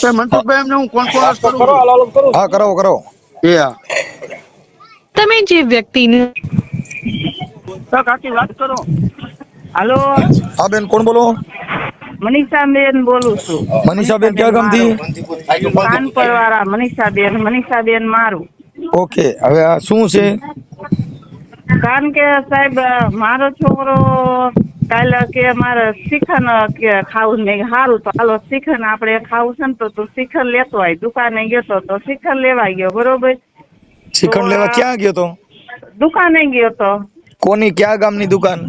તો મનસુખભાઈ એમને હું કોન્ફરન્સ કરું કરો? છું. હાલ હાલ કરું. હા કરો કરો. એ તમે જે વ્યક્તિને કાકી વાત કરો. હાલો. હા બેન કોણ બોલો? મનીષાબેન બોલું છું. મનીષાબેન ક્યાં ગામથી? કાનપર વાળા મનીષાબેન મનીષાબેન મારું. ઓકે હવે આ શું છે? કારણ કે સાહેબ મારો છોકરો કાલે કે મારે શિખંડ કે ખાવું નહીં સારું તો હાલો શિખંડ આપણે ખાવું છે ને તો તું શિખંડ લેતો આય. દુકાને ગયો તો શિખંડ લેવા ગયો બરોબર? શ્રીખંડ લેવા ક્યાં ગયો તો? દુકાને ગયો તો. કોની ક્યાં ગામની દુકાન?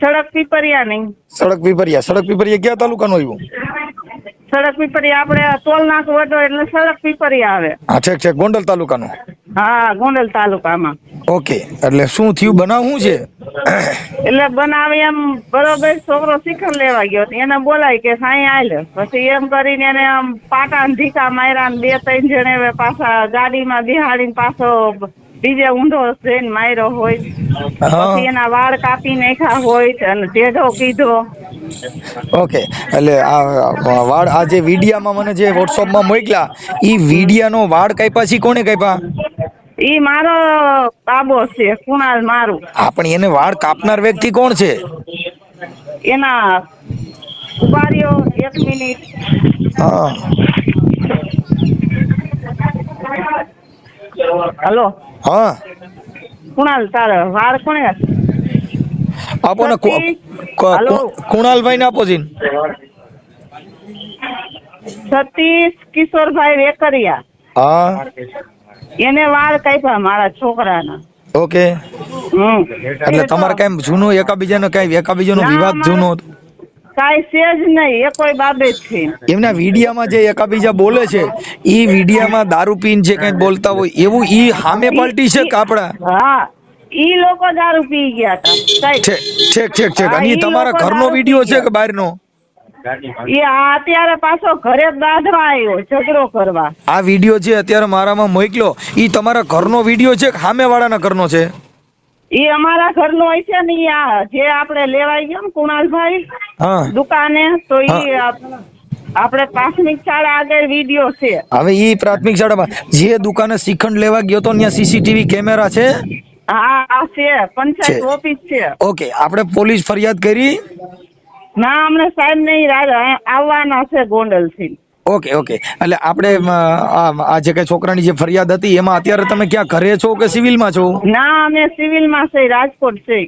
સડક પીપરિયા ની સડક પીપરિયા. સડક પીપરિયા ક્યાં તાલુકાનું આવ્યું? સડક પીપરિયા આપણે ટોલ નાક વટો એટલે સડક પીપરિયા આવે. હા ઠીક છે ગોંડલ તાલુકાનું. હા ગોંડલ તાલુકામાં. ઓકે એટલે શું થયું? બનાવ શું છે? એટલે બનાવે એમ બરોબર છોકરો શિખર લેવા ગયો એને બોલાય કે સાઈ આલ પછી એમ કરીને એને આમ પાટા ધીકા માર્યા ને બે ત્રણ જણે પાછા ગાડીમાં બિહાડીને પાછો બીજે ઊંધો જઈને માર્યો હોય. પછી એના વાળ કાપી નાખ્યા હોય અને ટેઢો કીધો. ઓકે એટલે આ વાળ આ જે વિડિયામાં મને જે વોટ્સઅપમાં મોકલા એ વિડિયાનો વાળ કાપ્યા છે? કોને કાપ્યા? ઈ મારો બાબો છે કુણાલ મારું. હા પણ એને વાળ કાપનાર વ્યક્તિ કોણ છે? એના ઉભારીઓ એક મિનિટ. હા. હલો. હા. કુણાલ તારે વાળ કોણે આપો ને હાલો. કુણાલભાઈ ને આપો સતીશ કિશોરભાઈ વેકરિયા. હા. એને વાળ કાપ્યા મારા છોકરાના. ઓકે. એટલે તમારે કઈ જૂનો એકાબીજાનો કઈ એકાબીજાનો વિવાદ જૂનો? હતો? કાંઈ છે જ નહીં એ કોઈ બાબત છે. એમના વિડિયામાં જે એકાબીજા બોલે છે એ વિડિયામાં દારૂ પીન જે કઈ બોલતા હોય એવું ઈ હામે પલટી છે કાપડા હા ઈ લોકો દારૂ પી ગયા હતા ઠીક ઠીક ઠીક. ઠેક અને તમારા ઘરનો વીડિયો વિડિયો છે કે બહારનો? એ આ અત્યારે પાછો ઘરે દાદવા આવ્યો ઝઘડો કરવા. આ વિડિયો જે અત્યારે મારામાં મોકલ્યો ઈ તમારા ઘરનો વિડિયો છે કે સામેવાળાના ઘરનો છે? એ અમારા ઘરનો હોય છે ને ઈ આ જે આપણે લેવાઈ ગયો ને કુણાલભાઈ હા. દુકાને તો ઈ આપણે પ્રાથમિક શાળા આગળ વીડિયો છે. હવે ઈ પ્રાથમિક શાળામાં જે દુકાને શ્રીખંડ લેવા ગયો તો ત્યાં સીસીટીવી કેમેરા છે? હા આ છે પંચાયત ઓફિસ છે. ઓકે આપણે પોલીસ ફરિયાદ કરી. ના અમને સાહેબ નહીં રાજ- આવવાના છે ગોંડલથી ઓકે ઓકે. એટલે આપણે આ જે કઈ છોકરાની જે ફરિયાદ હતી એમાં અત્યારે તમે ક્યાં ઘરે છો કે સિવિલમાં છો? ના અમે સિવિલમાં છે રાજકોટ છે.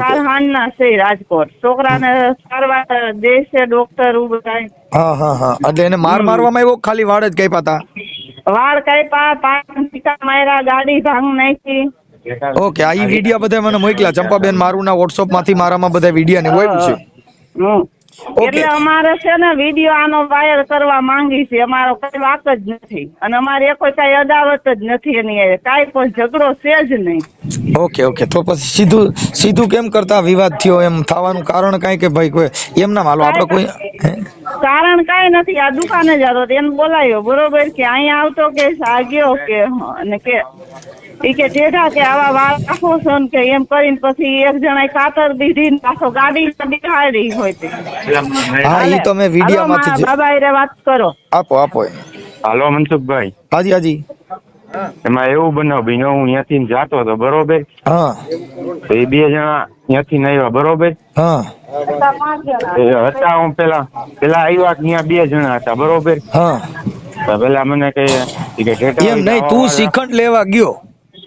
કારહાન ના છે રાજકોટ. છોકરાને સારવાર દેશે ડોક્ટર ઉભરાય. હા હા હા. એટલે એને માર મારવામાં આવ્યો ખાલી વાળ જ કાપ્યા હતા વાળ કાપ્યા માર્યા ગાડી ભાંગ નાખી. ઓકે આ ઈ બધા મને મોકલ્યા. ચંપાબેન મારું ના વોટ્સઅપમાંથી મારામાં બધા વીડિયો ને હોય છે. એટલે અમારે છે ને વીડિયો આનો વાયર કરવા માંગી છે. અમારો કઈ વાત જ નથી. અને અમારે એ કોઈ કઈ અદાવત જ નથી એની. કાંઈ પણ ઝઘડો છે જ નહીં. Okay okay. તો પછી સીધું સીધું કેમ કરતા વિવાદ થયો? એમ થવાનું કારણ કઈ કે ભાઈ કોઈ એમ ના માલો આપણે કોઈ કારણ કઈ નથી. આ દુકાને જ હતો. તો એને બોલાયો. બરોબર કે અહીંયા આવતો કે આ ગયો કે અને કે કે જેઠા કે આવા વાળ રાખો છો ને કે એમ કરીને પછી એક જણા કાતર દીધી પાછો ગાડી બિહાડી હોય તે. હા ઈ તો મેં વિડિયામાંથી માંથી બાબા એ વાત કરો. આપો આપો હાલો મનસુખભાઈ. હાજી હાજી. એમાં એવું બનાવ બીનો હું ત્યાંથી જાતો હતો બરોબર? હા. તો એ બે જણા ત્યાંથી આવ્યા બરોબર? હા. એ હતા હું પેલા પેલા આવ્યા ત્યાં બે જણા હતા બરોબર? હા. તો પેલા મને કહે કે ઠેઠા એમ નહીં તું શિખંડ લેવા ગયો.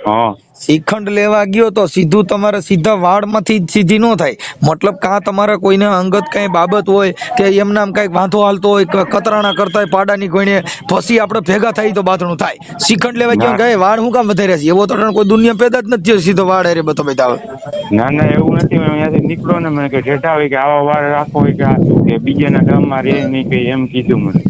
શ્રીખંડ લેવા ગયો તો સીધું તમારે સીધા વાળમાંથી સીધી ન થાય. મતલબ કાં તમારે કોઈને અંગત કઈ બાબત હોય કે એમના આમ કંઈક વાંધો હાલતો હોય કતરાણા કરતા હોય પાડાની કોઈને પછી આપણે ભેગા થાય તો બાથણું થાય. શ્રીખંડ લેવા ગયો કે વાળ હું કામ વધારે છે? એવો તો કોઈ દુનિયા પેદા જ નથી સીધો વાળ અરે બધો બધા. ના ના એવું નથી. હું અહીંયાથી નીકળ્યો ને મને કે જેઠા હોય કે આવા વાળ રાખો હોય કે આ શું કે બીજાના ગામમાં રહે નહીં કે એમ કીધું મને.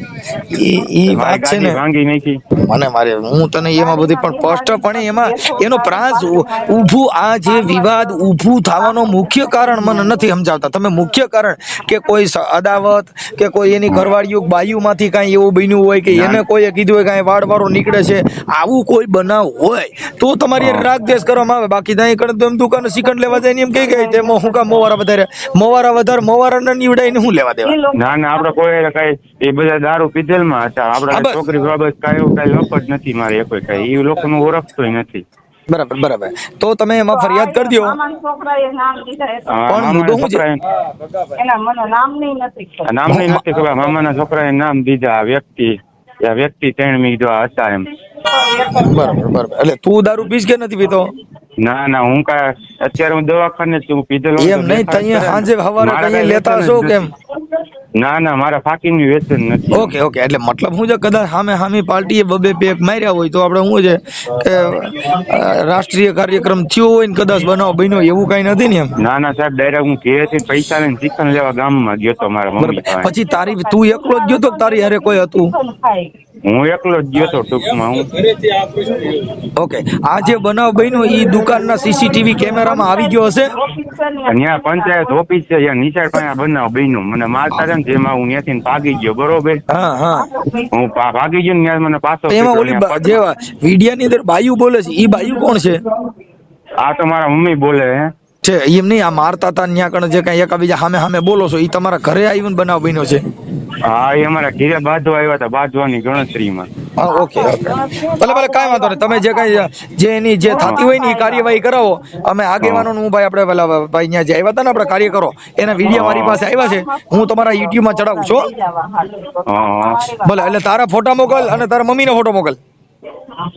ઈ ઈ વાત છે ને ભાંગી નાખી. મને મારે હું તને એમાં બધી પણ સ્પષ્ટપણે એમાં એનો પ્રાસ ઊભું આ જે વિવાદ ઊભું થવાનો મુખ્ય કારણ મને નથી સમજાવતા. તમે મુખ્ય કારણ કે કોઈ અદાવત કે કોઈ એની ઘરવાળીઓ બાયુમાંથી કાંઈ એવું બન્યું હોય કે એને કોઈએ કીધું હોય કાંઈ વાળવાળો નીકળે છે આવું કોઈ બનાવ હોય તો તમારી હારે રાગ દ્વેષ કરવામાં આવે. બાકી ત્યાં કણ એમ દુકાને શ્રીખંડ લેવા જાય એમ કઈ ગઈ તે હું કામ મોવારા વધારે મોવારા વધારે મોવારા મોવારાને નીવડાઈને હું લેવા દેવા? ના ના આપડે કોઈ કઈ એ બધા દારૂ પીધેલમાં હતા. હા, છોકરી બાબત કાંઈ એવું કાંઈ લપ જ નથી મારે એ કોઈ. કાંઈ એ લોકોનું ઓળખતોય નથી. બરાબર બરાબર. તો તમે એમાં ફરિયાદ કરી દો મામાના છોકરાએ નામ દીધા એટલે હા, પણ મુદ્દો શું છે? એના મને નામ નહીં નથી ખબર. મામાના છોકરાએ નામ દીધા. વ્યક્તિ આ વ્યક્તિ ત્રણ મીધો હતા એમ. બરાબર બરાબર. એટલે તું દારૂ પીસ કે નથી પીતો? ના ના હું કા અત્યારે હું દવાખાને જ છું. પીધેલો એમ નહીં તઈએ સાંજે હવારે કઈ લેતા છો કેમ? ના ના મારા ફાકીનું વ્યસન નથી. ઓકે ઓકે એટલે મતલબ હું છે? કદાચ સામે સામી પાર્ટીએ બબે પેક માર્યા હોય તો આપણે શું છે કે રાષ્ટ્રીય કાર્યક્રમ થયો હોય ને કદાચ બનાવ બન્યો એવું કઈ નથી ને એમ? ના ના સાહેબ ડાયરેક્ટ હું ઘેરેથી પૈસા લઈને ચિકન લેવા ગામમાં ગયો તો મારા મમ્મી પછી તારી તું એકલો જ ગયો તો તારી હારે કોઈ હતું. હું એકલો જ ગયો તો ટૂંકમાં હું ઓકે. આ જે બનાવ બન્યો એ દુકાનના સીસીટીવી કેમેરામાં આવી ગયો હશે? અહીંયા પંચાયત ઓફિસ છે અહીંયા નિશાળ પાસે બનાવ બન્યું. મને મારતા હતા ને જેમાં હું ત્યાંથી ભાગી ગયો બરોબર? હા હા. હું ભાગી ગયો ને ત્યાં મને પાછો એમાં. ઓલી જે વિડિયાની અંદર બાયુ બોલે છે એ બાયુ કોણ છે? આ તો મારા મમ્મી બોલે હે? છે એમ નહીં આ મારતા હતા ત્યાં કણ જે કઈ એકાબીજા સામે સામે બોલો છો એ તમારા ઘરે આવીને બનાવ બન્યો છે? હા એ અમારા ઘીરે બાંધવા આવ્યા હતા બાંધવાની ગણતરીમાં. હા ઓકે ભલે ભલે કાંઈ વાંધો નહીં. તમે જે કઈ જે એની જે થતી હોય ને એ કાર્યવાહી કરાવો. અમે આગેવાનો હું ભાઈ આપણે પેલા ભાઈ અહીંયા જે આવ્યા હતા ને આપણે કાર્ય કરો એના વીડિયો મારી પાસે આવ્યા છે. હું તમારા યુટ્યુબમાં ચડાવું છું ભલે એટલે તારા ફોટા મોકલ અને તારા મમ્મીનો ફોટો મોકલ.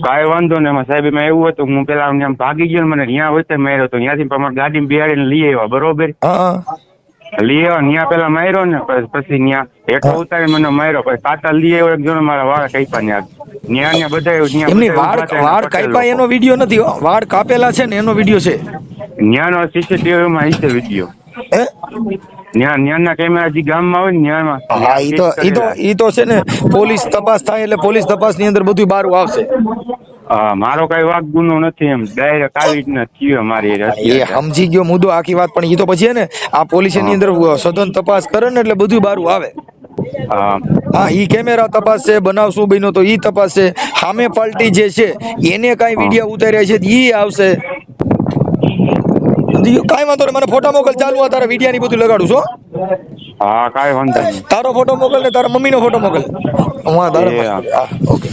કાંઈ વાંધો નહીં એમાં સાહેબ એમાં એવું હતું હું પેલા આમ ભાગી ગયો ને મને ત્યાં હોય તો માર્યો તો ત્યાંથી અમારે ગાડીમાં બિહાડીને લઈ આવ્યા બરોબર? લીયો ત્યાં પેલા માર્યો ને પછી- ત્યાં હેઠો ઉતારી મને માર્યો પછી કાતા લઈ આવ્યો એક જણો મારા વાળ કાપ્યા ન્યા. ન્યા ત્યાં બધા એમની વાળ વાળ કાપ્યા એનો વીડિયો નથી વાળ કાપેલા છે ને એનો વીડિયો છે. ન્યાનો સીસીટીવી માં હશે વીડિયો ન્યા ન્યાના કેમેરા જે ગામમાં હોય ને ન્યામાં. હા ઈ તો ઈ તો ઈ તો છે ને પોલીસ તપાસ થાય એટલે પોલીસ તપાસની અંદર બધું બહાર આવશે. હા મારો કઈ વાક ગુનો નથી એમ. ડાયરેક્ટ આવી જ નથી અમારી એ સમજી ગયો મુદ્દો આખી વાત પણ ઈ તો પછી ને આ પોલીસની અંદર સઘન તપાસ કરે ને એટલે બધું બહાર આવે. હા. ઈ કેમેરા તપાસ છે બનાવ શું બન્યો તો ઈ તપાસ છે. સામે પાર્ટી જે છે એને કઈ વીડિયો ઉતાર્યા છે ઈ આવશે? કાંઈ વાંધો નહીં મને ફોટા મોકલ ચાલુ આ તારા વિડિયા ની બધું લગાડું છું હા કાંઈ વાંધો નહીં. તારો ફોટો મોકલ ને તારા મમ્મી નો ફોટો મોકલ. હું તારા ઓકે.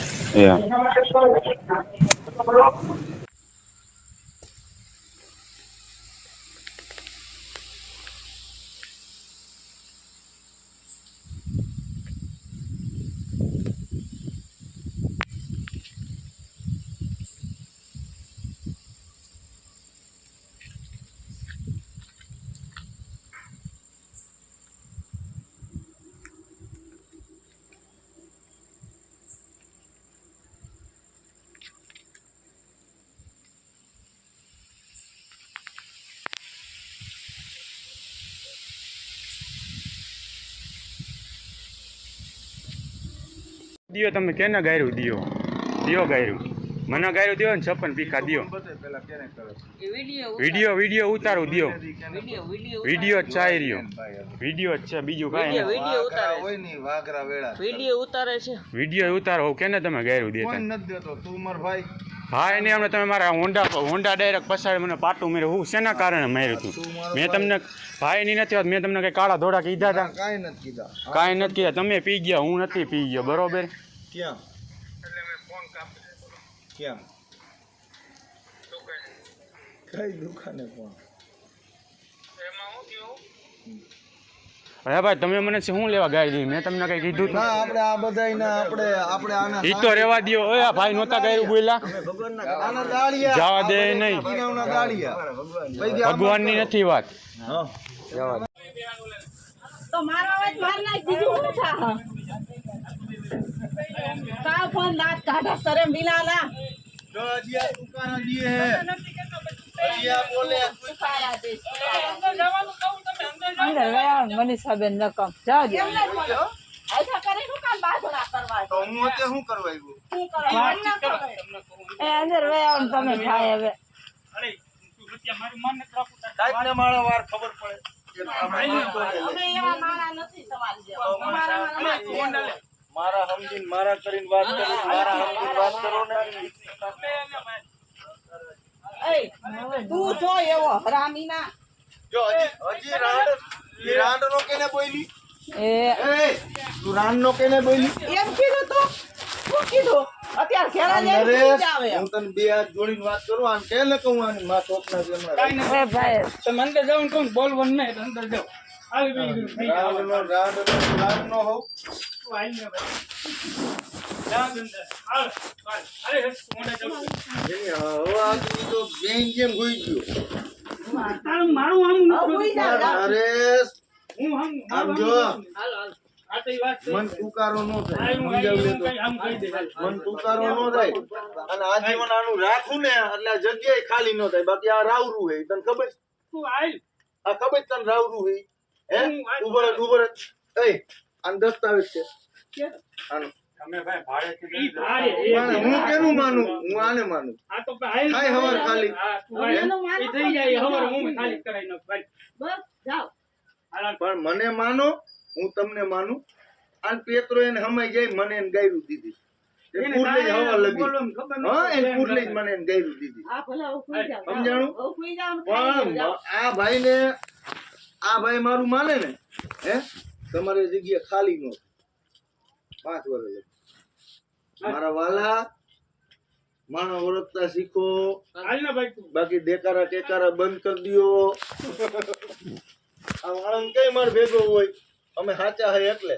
દિયો તમે કેને ગાયરું દિયો? દિયો ગાયરું. મને ગાયરું દિયો ને છપ્પન પીખા દિયો. વીડિયો વીડિયો ઉતારું દિયો. વીડિયો જ ચાઈ રહ્યો. વીડિયો જ છે બીજું કાંઈ વીડિયો ઉતારે હોયની વાઘરા વેળા. વીડિયો ઉતારે છે. વીડિયો ઉતારો. કેને તમે ગાયરું દે દેતા. તું માર ભાઈ. હા એને હમણાં તમે મારા હોન્ડા હોન્ડા ડાયરેક્ટ પસાડી મને પાટું મેરે હું શેના કારણે માર્યું હતું મેં તમને ભાઈ ની નથી વાત મેં તમને કઈ કાળા ધોળા કીધા હતા કાંઈ નથી કીધા. કાંઈ નથી કીધા. તમે પી ગયા હું નથી પી ગયો બરોબર? ક્યાં ક્યાં કઈ દુકાને ફોન હવે ભાઈ તમે મને શું લેવા ગાય દીધી મેં તમને કઈ કીધું ના આપણે આ બધાયને આપણે આપણે આના ઈ તો રેવા દ્યો. ઓય આ ભાઈ નહોતા ગાયરું બોલ્યા. આના દાળિયા જવા દે નહીં. ભગવાનની નથી વાત. હા. તો મારો અવાજ માર નાખ બીજું શું થા કાવ ફોન દાંત કાઢા સરે મિલાલા દુકાન દીએ હે. બોલે. અંદર ગયા મનીષાબેન રકમ જાઓ દે એમને જ બોલો. આયથા કરે શું કામ બાજરા હું અત્યારે શું કરવા આવ્યો? એ અંદર વહી આવો ને તમે થાય હવે. કાંઈક ને મારો વાર ખબર પડે. કે આ માણસ કોને લે. મારા સમજીને મારા કરીને વાત કરો મારા સમજીને વાત કરો ને. તું છો એવો હરામીના. જો હજી હજી રાંડ રાંડ નો કેને બોલી એ તું રાંડ નો કેને બોલી એમ કીધું તું? શું કીધું? અત્યારે ઘેરા જઈને. હું તને બે હાથ જોડીને વાત કરું કે લે કહું આની માં સ્વપ્ન છે હમણાં. એ ભાઈ. તમે અંદર જાઓ ને કહું બોલવાનું નહીં અંદર આવી રાંડ નો રાંડ નો રાંડ નો જેમ જાવ, હું મન તુકારો નો થાય મન તુકારો નો થાય અને આજીવન આનું રાખું ને એટલે આ જગ્યાએ ખાલી નો થાય બાકી આ રાવરું હે? તને ખબર તું આય આ ખબર તને રાવરું હે હે ઉભર ઉભર જ. આનો દસ્તાવેજ છે આનો. તમે ભાઈ ભાડે ઈ ભાડે પણ હું કેનું માનું? હું આને માનું? આ તો હવાર ખાલી. પણ મને માનો હું તમને માનું. આન પેત્રો એને હમાઈ જાય મને એને ગાયરું દીધી. ખાઈ આ ભાઈ મારું માને ને હે? તમારી જગ્યા ખાલી નો પાંચ વર્ષ મારા વાલા માણસ ઓળખતા શીખો બાકી દેકારા ટેકારા બંધ કરી દો આ વાળંદ કઈ માર ભેગો હોય અમે સાચા હોય એટલે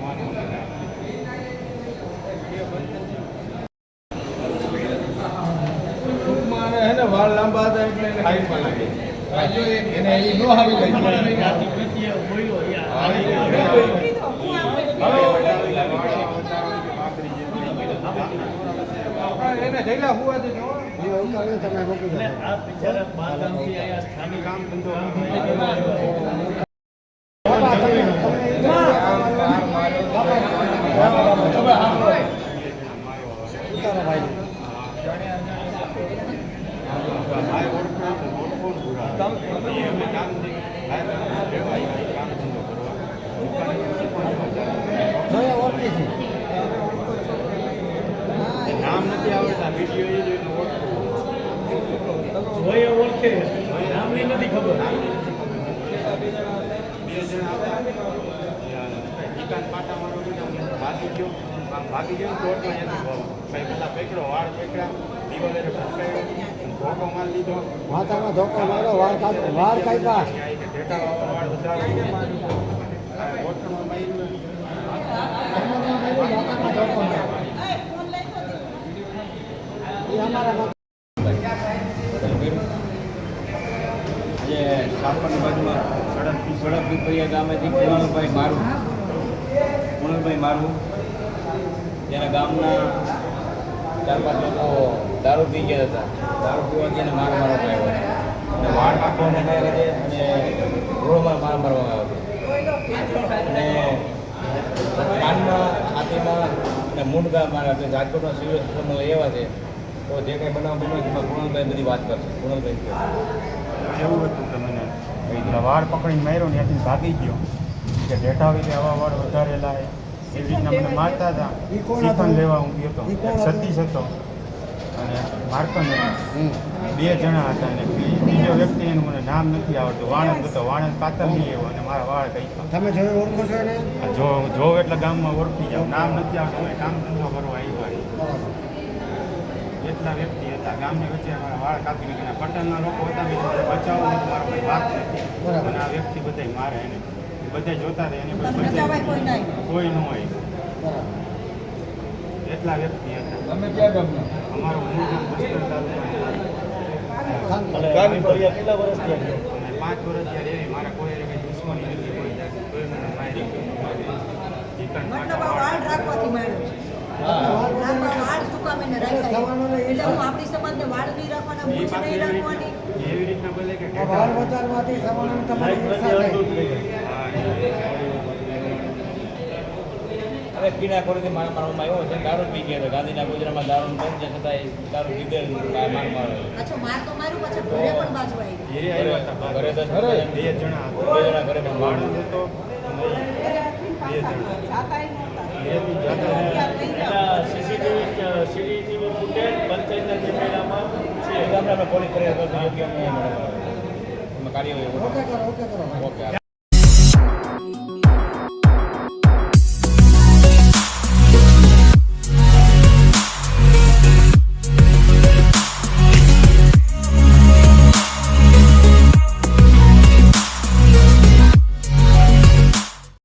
વાળ લાંબા હતા એટલે એને હાઈટમાં લાગે. એને એ નો આવી એને જઈલા હુવા દેજો નામ નથી આવડતા વીડિયો એ ઓળખો. જોઈએ ઓળખે. નામની નથી ખબર. બે જણા આવ્યા પાટા મારો ભાગી ગયો. આમ ભાગી ગયો તો ઓટો ત્યાંથી ભાઈ બધા પકડો વાળ પકડ્યા દિવાલે ફટકાયો ધોકો મારી લીધો. માથામાં ધોકો માર્યો વાળ કાઢ વાળ કાઢ્યા ઢેટા વાળ વધારે ઓટોમાં માર્યું જે સાપણ બાજુમાં સડક સડક પીપળિયા ગામેથી કુણાલભાઈ મારું કુણાલભાઈ મારું તેના ગામના ચાર પાંચ લોકો દારૂ પી ગયા હતા દારૂ એને માર મારવામાં આવ્યો અને વાળ અને રોડમાં માર મારવામાં આવ્યો અને કાનમાં છાતીમાં અને મૂંઢગા મારા કે રાજકોટના સિવિલ હોસ્પિટલમાં એવા છે તો જે કંઈ બનાવ બન્યો એમાં કુણાલભાઈ બધી વાત કરશે. કુણાલભાઈ એવું હતું કે મને વાળ પકડીને માર્યો ને ત્યાંથી ભાગી ગયો. કે જેઠા વિશે આવા વાળ વધારેલા. એવી રીતના મને મારતા હતા. શ્રીખંડ લેવા હું ગયો હતો સતીશ હતો. અને મારતો હું બે જણા હતા અને બીજો વ્યક્તિ એનું મને નામ નથી આવડતું. વાણંદ હતો. વાણંદ પાતર નહીં એવો. અને મારા વાળ કઈ તમે જોઈ ઓળખો છો જો જો એટલે ગામમાં ઓળખી જાવ નામ નથી આવડતું. કામ ધંધો કરવા આવ્યા એટલા વ્યક્તિ હતા. ગામની વચ્ચે અમારા વાળ કાપી નાખ્યા પટેલના લોકો હતા મેં કીધું, બચાવો નહીં મારો કોઈ વાત નથી. અને આ વ્યક્તિ બધાય મારે એને. બધા જોતા રહે એને કોઈ ન હોય. એટલા વ્યક્તિ હતા. તમે ક્યાં ગામના? અમારું મૂળ ગામ તાલુકા? અને પાંચ વર્ષ ત્યારે એવી મારા કોઈ રીતે કઈ દુશ્મની નથી કોઈ. કોઈ મને મારી ચિકન મતલબ રાખવાથી હવે પીણા ખોરીથી મારા મારવામાં આવ્યો છે દારૂ પી ગયા ગાંધીના ગુજરાતમાં દારૂ બંધ છે છતાંય દારૂ પીધેલ માર માર મારે તો માર્યું પછી ઘરે જણા બે જણા ઘરે પણ માણસ હતો. બે જણા. જતા સીસીટીવી ફૂટેજ પંચાયતના કેમેરામાં છે. કાર્યવાહી ઓકે કરો ઓકે કરો. ઓકે